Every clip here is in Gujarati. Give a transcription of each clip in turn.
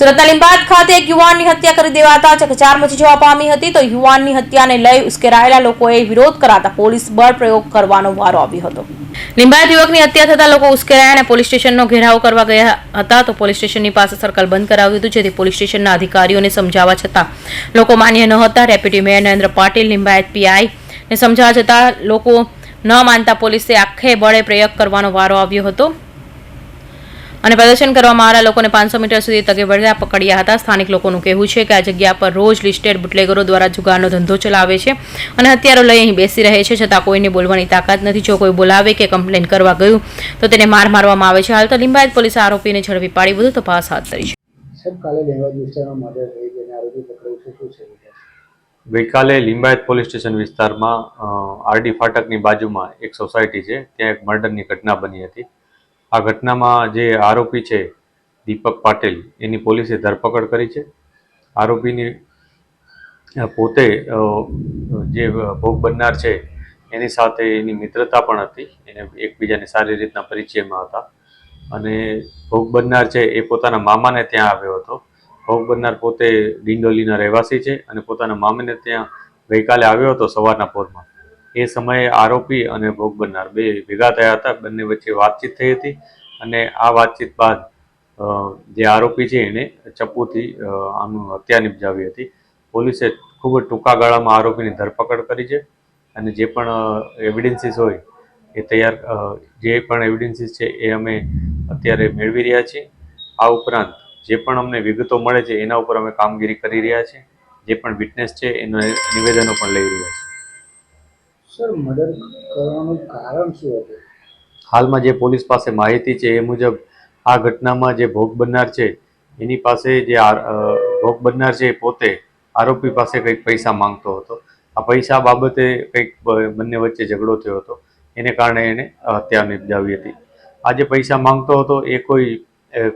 સુરતના લીંબાદ ખાતે એક યુવાનની હત્યા કરી દેવાતા ચકચાર મચી જવા પામી હતી. તો યુવાનની હત્યાને લઈ ઉશ્કેરાયેલા લોકોએ વિરોધ કરાતા પોલીસ બળ પ્રયોગ કરવાનો વારો આવ્યો હતો. લીંબાયત યુવકની હત્યા થતા લોકો ઉશ્કેરાયા અને પોલીસ સ્ટેશનનો ઘેરાવ કરવા ગયા હતા. તો પોલીસ સ્ટેશનની પાસે સર્કલ બંધ કરાવ્યું હતું, જેથી પોલીસ સ્ટેશનના અધિકારીઓને સમજાવવા છતાં લોકો માન્ય ન હતા. Deputy mayor Narendra Patil, Limbayat PI ને સમજાવવા છતાં લોકો ન માનતા પોલીસે આખે બળે પ્રયોગ કરવાનો વારો આવ્યો હતો. અને પ્રદર્શન કરવામાં આવેલા લોકોને પાંચસો મીટર સુધી તગે વળ્યા પકડ્યા હતા. સ્થાનિક લોકોનું કહેવું છે કે આ જગ્યા પર રોજ લિસ્ટેડ બુટલેગરો દ્વારા જુગારનો ધંધો ચલાવે છે અને હથિયારો લઈ અહીં બેસી રહે છે છતાં કોઈને બોલવાની તાકાત નથી. જો કોઈ બોલાવે કે કમ્પ્લેન કરવા ગયું તો તેને માર મારવામાં આવે છે. હાલ તો લિંબાયત પોલીસે આરોપીને ઝડપી પાડી વધુ તપાસ હાથ ધરી છે. સાહેબ કાલે લેવા વિસ્તારમાં મર્ડર થઈ જેને આરોપી પકડાયું છે. શું છે? ગઈકાલે લિંબાયત પોલીસ સ્ટેશન વિસ્તારમાં આરડી ફાટકની બાજુમાં એક સોસાયટી છે ત્યાં એક મર્ડરની ઘટના બની હતી. આ ઘટનામાં જે આરોપી છે, દીપક પાટીલ, એની પોલીસે ધરપકડ કરી છે. આરોપીની પોતે જે ભોગ બનનાર છે, એની સાથે એની મિત્રતા પણ હતી. એને એકબીજાને સારી રીતના પરિચયમાં હતા. અને ભોગ બનનાર છે, એ પોતાના મામાને ત્યાં આવ્યો હતો. ભોગ બનનાર પોતે ડિંડોલીના રહેવાસી છે અને પોતાના મામાને ત્યાં ગઈકાલે આવ્યો હતો સવારના પોરમાં. એ સમયે આરોપી અને ભોગ બનનાર બે ભેગા થયા હતા. બંને વચ્ચે વાતચીત થઈ હતી અને આ વાતચીત બાદ જે આરોપી છે એને ચપ્પુથી આમ હત્યા નિપજાવી હતી. પોલીસે ખૂબ જ ટૂંકા ગાળામાં આરોપીની ધરપકડ કરી છે અને જે પણ એવિડન્સીસ હોય એ તૈયાર જે પણ એવિડન્સીસ છે એ અમે અત્યારે મેળવી રહ્યા છીએ. આ ઉપરાંત જે પણ અમને વિગતો મળે છે એના ઉપર અમે કામગીરી કરી રહ્યા છીએ. જે પણ વિટનેસ છે એના નિવેદનો પણ લઈ રહ્યા છીએ. સર, મર્ડર કરવાનું કારણ શું હતું? હાલમાં જે પોલીસ પાસે માહિતી છે એ મુજબ આ ઘટનામાં જે ભોગ બનનાર છે, એની પાસે જે ભોગ બનનાર છે એ પોતે આરોપી પાસે કંઈક પૈસા માંગતો હતો. આ પૈસા બાબતે કંઈક બંને વચ્ચે ઝઘડો થયો હતો. એને કારણે એને હત્યા નિપજાવી હતી. આ જે પૈસા માંગતો હતો એ કોઈ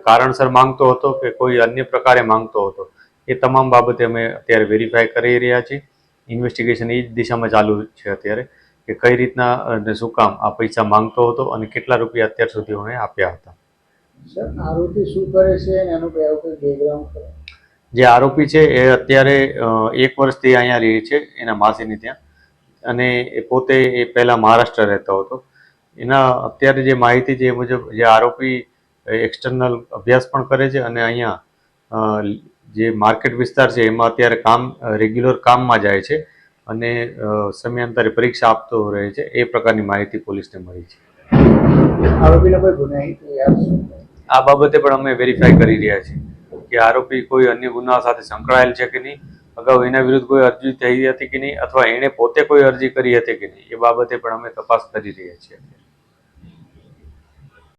કારણસર માંગતો હતો કે કોઈ અન્ય પ્રકારે માંગતો હતો? એ તમામ બાબતે અમે અત્યારે વેરીફાઈ કરી રહ્યા છીએ. ઇન્વેસ્ટિગેશન એ જ દિશામાં ચાલુ છે અત્યારે કે કઈ રીતના અને શું કામ આ પૈસા માંગતો હતો અને કેટલા રૂપિયા અત્યાર સુધી એને આપ્યા હતા. સર આરોપી શું કરે છે અને એનું કોઈ બેકગ્રાઉન્ડ જે આરોપી છે એ અત્યારે એક વર્ષથી અહીંયા રહે છે એના માસીની ત્યાં. અને એ પોતે એ પહેલાં મહારાષ્ટ્ર રહેતો હતો. એના અત્યારે જે માહિતી છે એ મુજબ જે આરોપી એક્સટર્નલ અભ્યાસ પણ કરે છે અને અહીંયા જે માર્કેટ વિસ્તાર છે એમાં અત્યારે કામ રેગ્યુલર કામમાં જાય છે અને સમયાંતરે પરીક્ષા આપતો રહે છે. એ પ્રકારની માહિતી પોલીસને મળી છે. આ બાબતે પણ અમે વેરીફાઈ કરી રહ્યા છીએ કે આરોપી કોઈ અન્ય ગુના સાથે સંકળાયેલ છે કે નહીં અગાઉ એના વિરુદ્ધ કોઈ અરજી થઈ હતી કે નહીં અથવા એણે પોતે કોઈ અરજી કરી હતી કે નહીં એ બાબતે પણ અમે તપાસ કરી રહ્યા છીએ.